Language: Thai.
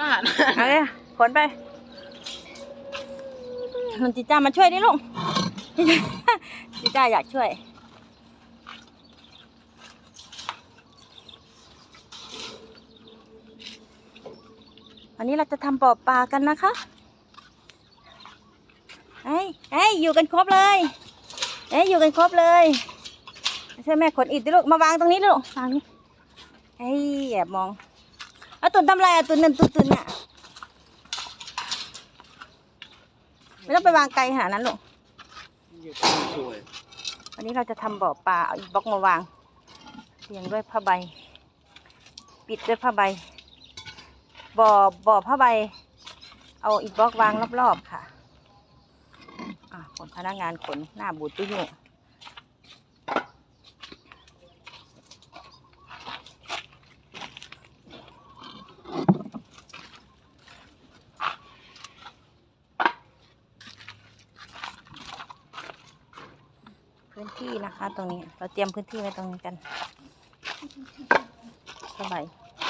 น่าเอาเลยขนไป มันจิจ้ามาช่วยดิลูกจิจ้าอยากช่วย วันนี้เราจะทำบ่อปลากันนะคะเฮ้ยเฮ้ยอยู่กันครบเลยเฮ้ยอยู่กันครบเลยช่วยแม่ขนอิฐดิลูกมาวางตรงนี้ดิลูกวางนี้เฮ้ยแอบมอง เอาตุนทำไรอะตุนนั่นตุนตุนเนี่ยไม่ต้องไปวางไกลขนาดนั้นลูกสวยวันนี้เราจะทำบ่อปลาเอาอีกบล็อกมาวางเรียงด้วยผ้าใบ ปิดด้วยผ้าใบ บ่อบ่อผ้าใบ เอาอีกบล็อกวางรอบๆค่ะอะขนพนักงานขนหน้าบูดตุ้ย พื้นที่นะคะ ตรงนี้ เราเตรียมพื้นที่ไว้ตรงนี้กันสบาย